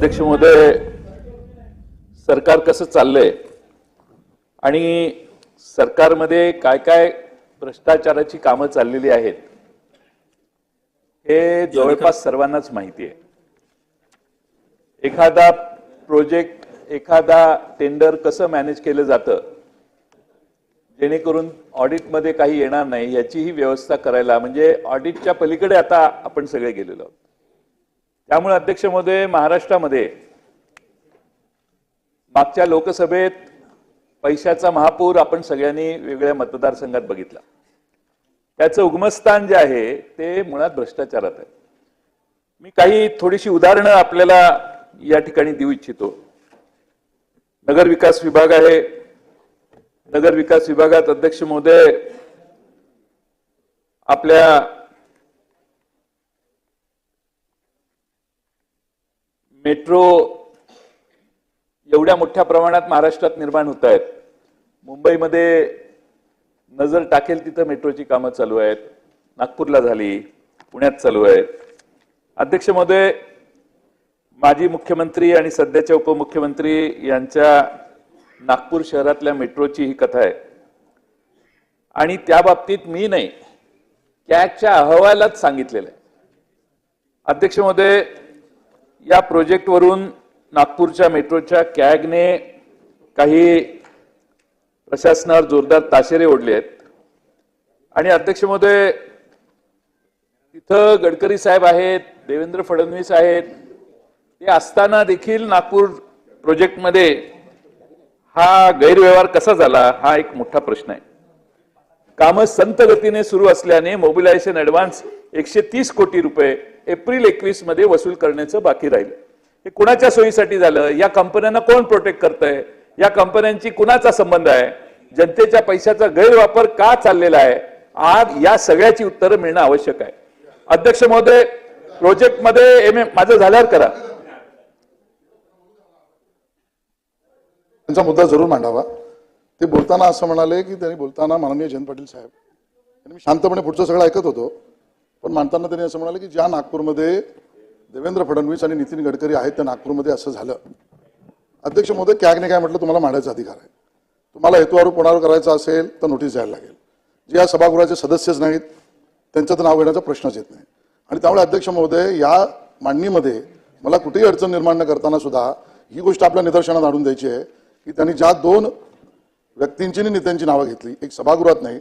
अध्यक्ष महोदय सरकार कसं चाललंय? आणि सरकारमध्ये काय काय भ्रष्टाचाराची कामं चाललेली आहेत हे जवळपास सर्वांनाच माहिती आहे. एखादा प्रोजेक्ट एखादा टेंडर कसं मॅनेज केलं जातं? जेणेकरून ऑडिटमध्ये काही येणार नाही याचीही व्यवस्था करायला म्हणजे ऑडिटच्या पलीकडे आता आपण सगळे गेलेलो आहोत. त्यामुळे अध्यक्ष महोदय महाराष्ट्रामध्ये मागच्या लोकसभेत पैशाचा महापूर आपण सगळ्यांनी वेगळ्या मतदारसंघात बघितला. त्याचं उगमस्थान जे आहे ते मुळात भ्रष्टाचारात आहे. मी काही थोडीशी उदाहरणं आपल्याला या ठिकाणी देऊ इच्छितो. नगर विकास विभाग आहे. नगर विकास विभागात अध्यक्ष महोदय आपल्या मेट्रो एवढ्या मोठ्या प्रमाणात महाराष्ट्रात निर्माण होत आहेत. मुंबईमध्ये नजर टाकेल तिथं मेट्रोची कामं चालू आहेत. नागपूरला झाली पुण्यात चालू आहेत. अध्यक्ष महोदय माजी मुख्यमंत्री आणि सध्याच्या उपमुख्यमंत्री यांच्या नागपूर शहरातल्या मेट्रोची ही कथा आहे. आणि त्या बाबतीत मी नाही कॅगच्या अहवालात सांगितलेलं आहे. अध्यक्ष महोदय या प्रोजेक्टवरून नागपूरच्या मेट्रोच्या कॅगने काही प्रशासनावर जोरदार ताशेरे ओढले आहेत. आणि अध्यक्ष महोदय तिथं गडकरी साहेब आहेत देवेंद्र फडणवीस आहेत. ते असताना देखील नागपूर प्रोजेक्टमध्ये हा गैरव्यवहार कसा झाला हा एक मोठा प्रश्न आहे. कामं संत गतीने सुरू असल्याने मोबिलायझेशन ऍडव्हान्स एकशे तीस कोटी रुपये एप्रिल एकवीसमध्ये वसूल करण्याचं बाकी राहिलं. हे कुणाच्या सोयीसाठी झालं? या कंपन्यांना कोण प्रोटेक्ट करतंय? या कंपन्यांची कुणाचा संबंध आहे? जनतेच्या पैशाचा गैरवापर का चाललेला आहे? आज या सगळ्याची उत्तरं मिळणं आवश्यक आहे. अध्यक्ष महोदय प्रोजेक्टमध्ये एम ए माझं झाल्यावर करा. त्यांचा मुद्दा जरूर मांडावा. ते बोलताना असं म्हणाले की त्यांनी बोलताना माननीय जयंत पाटील साहेब. मी शांतपणे पुढचं सगळं ऐकत होतो. पण मानताना त्यांनी असं म्हणाले की ज्या नागपूरमध्ये देवेंद्र फडणवीस आणि नितीन गडकरी आहेत त्या नागपूरमध्ये असं झालं. अध्यक्ष महोदय कॅगने काय म्हटलं? तुम्हाला मांडायचा अधिकार आहे. तुम्हाला हेतुआरोप कोणावर करायचा असेल तर नोटीस द्यायला लागेल. जे या सभागृहाचे सदस्यच नाहीत त्यांच्यात नाव घेण्याचा प्रश्नच येत नाही. आणि त्यामुळे अध्यक्ष महोदय या मांडणीमध्ये मला कुठेही अडचण निर्माण न करताना सुद्धा ही गोष्ट आपल्या निदर्शनात आणून द्यायची आहे की त्यांनी ज्या दोन व्यक्तींची आणि नेत्यांची नावं घेतली. एक सभागृहात नाही.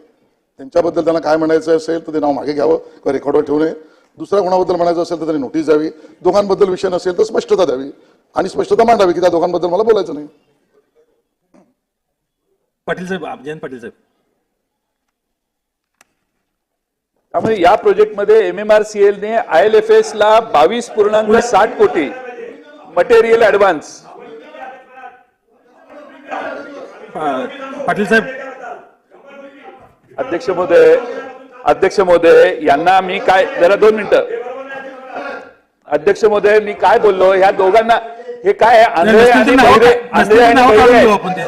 त्यांच्याबद्दल त्यांना काय म्हणायचं असेल तर ते नाव मागे घ्यावं किंवा रेकॉर्डवर ठेवू नये. दुसऱ्या कोणाबद्दल म्हणायचं असेल तर त्यांनी नोटीस द्यावी. दोघांबद्दल विषय नसेल तर स्पष्टता द्यावी. आणि स्पष्टता मांडावी की त्या दोघांबद्दल मला बोलायचं नाही. पाटील साहेब जयंत पाटील साहेब. त्यामुळे या प्रोजेक्टमध्ये एम एम आर सी एलने आय एल एफ एस ला बावीस पूर्णांक साठ कोटी. मटेरियल ऍडव्हान्स पाटील साहेब. अध्यक्ष महोदय अध्यक्ष महोदय यांना मी काय जरा दोन मिनिटं. अध्यक्ष महोदय मी काय बोललो ह्या दोघांना हे काय नसतील तर नावं आपण ते.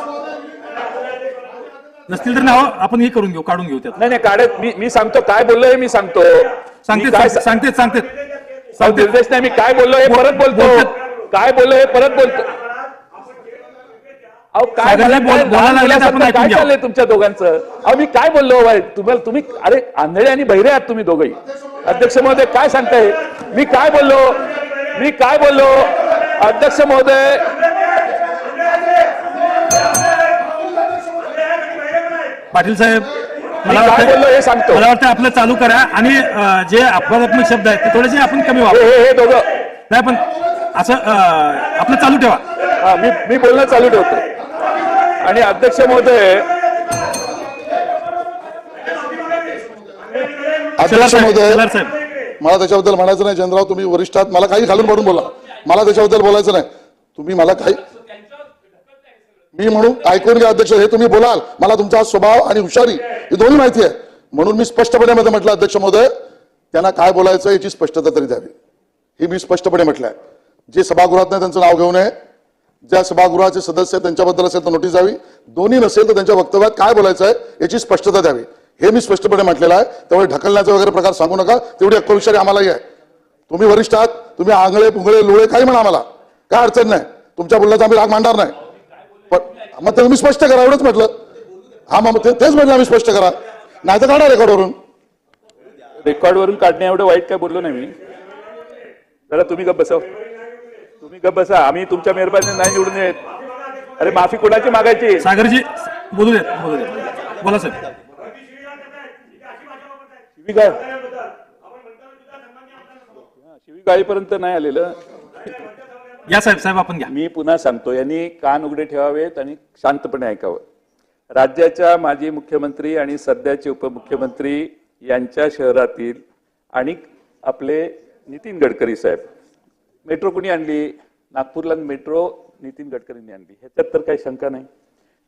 नसतील तर नाव आपण हे करून घेऊ काढून घेऊ त्यात. नाही नाही काढत मी मी सांगतो काय बोललो हे मी सांगतो. सांगते सांगते सांगते निर्देश नाही मी काय बोललो हे परत बोलतो. काय बोललो हे परत बोलतो अहो काय साहेबांनी मला बोल- काय बोलायला लहान लागले तर आपण मुलासारखं ऐकून काय घ्यावं. चाललंय तुमच्या दोघांचं? अहो मी काय बोललो बाई? तुम्हाला तुम्ही अरे आंधळे आणि बहिरे आहात तुम्ही दोघंही. अध्यक्ष महोदय काय सांगताय? मी काय बोललो? मी काय बोललो? अध्यक्ष महोदय पाटील साहेब मला काय बोललो वाटतं हे सांगतो. मला वाटतं आपलं चालू करा आणि जे अपवादात्मक शब्द आहेत ते थोडेसे आपण कमी वापरू हे हे दोघं. नाही पण असं आपलं चालू ठेवा. मी मी बोलणं चालू ठेवतो. आणि अध्यक्ष महोदय अध्यक्ष महोदय मला त्याच्याबद्दल म्हणायचं नाही चंद्रराव तुम्ही वरिष्ठ आहात मला काही घालून पाडून बोला. मला त्याच्याबद्दल बोलायचं नाही. तुम्ही मला काही मी म्हणून ऐकून घ्या अध्यक्ष हे तुम्ही बोलाल. मला तुमचा स्वभाव आणि हुशारी ही दोन्ही माहिती आहे. म्हणून मी स्पष्टपणे मध्ये म्हटलं अध्यक्ष महोदय त्यांना काय बोलायचं याची स्पष्टता तरी द्यावी. हे मी स्पष्टपणे म्हटलंय. जे सभागृहात नाही त्यांचं नाव घेऊ नये. ज्या सभागृहाचे सदस्य त्यांच्याबद्दल असेल तर नोटीस द्यावी. दोन्ही नसेल तर त्यांच्या वक्तव्यात काय बोलायचं आहे याची स्पष्टता द्यावी. हे मी स्पष्टपणे म्हटलेलं आहे. त्यामुळे ढकलण्याचा वगैरे प्रकार सांगू नका. तेवढी अक्कलविषारी आम्हालाही आहे. तुम्ही वरिष्ठ आहात तुम्ही आंगळे पुंगळे लोळे काही म्हणा आम्हाला. काय अडचण नाही. तुमच्या बोलण्याचा आम्ही राग मांडणार नाही. पण मग ते तुम्ही स्पष्ट करा एवढंच म्हटलं. हा मग ते- तेच म्हटलं आम्ही स्पष्ट करा. नाही तर काढा रेकॉर्डवरून. रेकॉर्डवरून काढण्या एवढं वाईट काय बोललो नाही मी. जरा तुम्ही गप्प बसा. तुम्ही गप्प बसा. आम्ही तुमच्या मेहरबानी नाही निवडून येत. अरे माफी कोणाची मागायची? सागरजी बोलू देत बोलू देत बोला साहेब शिवीगाळ. शिवीगाळीपर्यंत नाही आलेलं. या साहेब साहेब आपण घ्या. मी पुन्हा सांगतो यांनी कान उघडे ठेवावेत आणि शांतपणे ऐकावं. राज्याच्या माजी मुख्यमंत्री आणि सध्याचे उपमुख्यमंत्री यांच्या शहरातील आणि आपले नितीन गडकरी साहेब. मेट्रो कुणी आणली? नागपूरला मेट्रो नितीन गडकरींनी आणली. ह्याच्यात तर काही शंका नाही.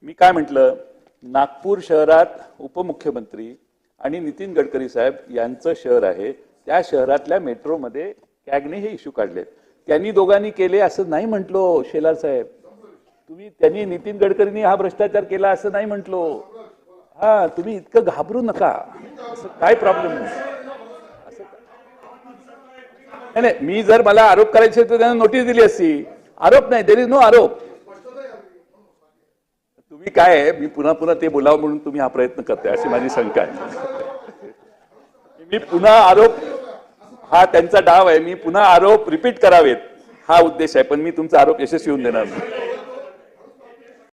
मी काय म्हटलं? नागपूर शहरात उपमुख्यमंत्री आणि नितीन गडकरी साहेब यांचं शहर आहे. त्या शहरातल्या मेट्रोमध्ये कॅगने हे इश्यू काढलेत. त्यांनी दोघांनी केले असं नाही म्हटलो शेलार साहेब. तुम्ही त्यांनी नितीन गडकरींनी हा भ्रष्टाचार केला असं नाही म्हटलो. हा तुम्ही इतकं घाबरू नका. असं काय प्रॉब्लेम नाही. नाही नाही मी जर मला आरोप करायचे तर त्यांना नोटीस दिली असती. आरोप नाही देर इज नो आरोप. तुम्ही काय आहे? मी पुन्हा पुन्हा ते बोलावं म्हणून तुम्ही हा प्रयत्न करताय अशी माझी शंका आहे. मी पुन्हा आरोप हा त्यांचा डाव आहे. मी पुन्हा आरोप रिपीट करावेत. हा उद्देश आहे पण मी तुमचा आरोप यशस्वी होऊन देणार नाही.